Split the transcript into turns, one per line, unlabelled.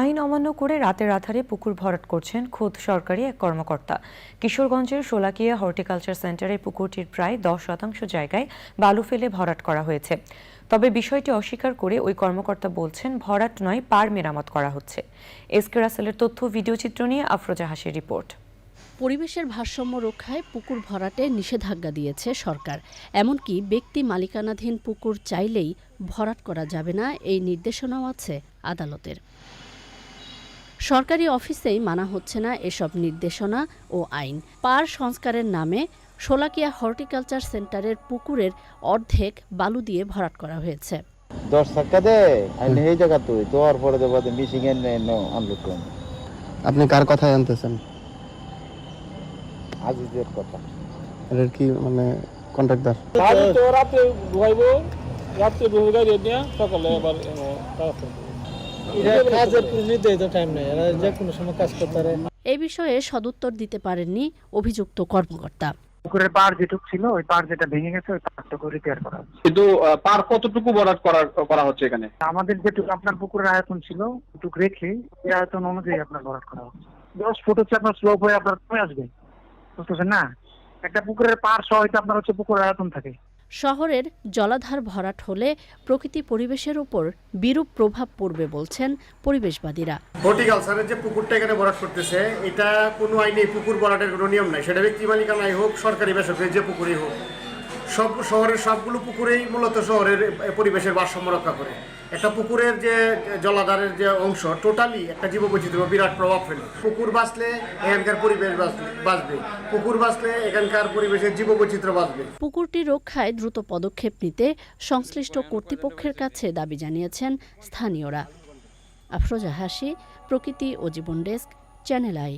আইন অমান্য করে রাতের আধারে পুকুর ভরাট করছেন খোদ সরকারি এক কর্মকর্তা। কিশোরগঞ্জের শোলাকিয়া হর্টিকালচার সেন্টারে পুকুরটির প্রায় দশ শতাংশ জায়গায় বালু ফেলে ভরাট করা হয়েছে। তবে বিষয়টি অস্বীকার করে ওই কর্মকর্তা বলছেন, ভরাট নয়, পার মেরামত করা হচ্ছে। এসকে রাসেলের তথ্য ভিডিও চিত্র নিয়ে আফরোজা হাসির রিপোর্ট।
পরিবেশের ভারসাম্য রক্ষায় পুকুর ভরাটে নিষেধাজ্ঞা দিয়েছে সরকার। এমনকি ব্যক্তি মালিকানাধীন পুকুর চাইলেই ভরাট করা যাবে না, এই নির্দেশনাও আছে আদালতের। সরকারি অফিসেই মানা হচ্ছে না এসব নির্দেশনা ও আইন। পার সংস্কারের নামে শোলাকিয়া হর্টিকালচার সেন্টারের পুকুরের অর্ধেক বালু দিয়ে ভরাট করা হয়েছে।
দশ টাকা দে আইনে এই জায়গা তুই তোর পরে দেবো মিশিং এর আনলোড করুন
আপনি কার কথায় আনতেছেন?
আজিজের কথা।
এটার কি মানে কন্ট্রাক্টর
রাতে ঘুমাইবো রাতে সকালে আবার।
কাজের নির্ধারিত টাইম নেই যে কোনো সময় কাজ করতে পারে।
এই বিষয়ে সদুত্তর দিতে পারেননি অভিযুক্ত কর্মকর্তা।
পুকুরের পাড় যেটুক ছিল ওই পাড় যেটা ভেঙে গেছে ওই পাড়টুকু রিপেয়ার করা হচ্ছে।
কিন্তু আহ, পার কতটুকু বরাদ করা করা হচ্ছে এখানে?
আমাদের যেটুকু আপনার পুকুরের আয়তন ছিল ওটুকু রেখে এই আয়তন অনুযায়ী আপনার ভরাট করা হচ্ছে। দশ ফুট হচ্ছে আপনার স্লোপ হয়ে আপনার কমে আসবে বুঝতেছেন না? একটা পুকুরের পাড় সহ হয়তো আপনার হচ্ছে পুকুরের আয়তন থাকে।
শহরের জলাধার ভরাট হলে প্রকৃতি পরিবেশের উপর বিরূপ প্রভাব পড়বে বলছেন পরিবেশবাদীরা।
হর্টিকালচারের যে পুকুরটা এখানে ভরাট করতেছে, এটা কোনো আইনে পুকুর ভরাটের কোনো নিয়ম নাই। সেটা ব্যক্তি মালিকানাই হোক, সরকারি বেসরকারি যে পুকুরই হোক। সব শহরের সবগুলো পুকুরেই মূলত শহরের পরিবেশের ভারসাম্য রক্ষা করে। একটা পুকুরের যে জলাধারের যে অংশ টোটালি একটা জীববৈচিত্র্য, বিরাট প্রভাব ফেলে। পুকুর বাঁচলে এখানকার পরিবেশ বাঁচবে। পুকুর বাঁচলে এখানকার পরিবেশের জীববৈচিত্র্য বাঁচবে।
পুকুরটি রক্ষায় দ্রুত পদক্ষেপ নিতে সংশ্লিষ্ট কর্তৃপক্ষের কাছে দাবি জানিয়েছেন স্থানীয়রা। আফরোজা হাসি প্রকৃতি ও জীবন ডেস্ক, চ্যানেল আই।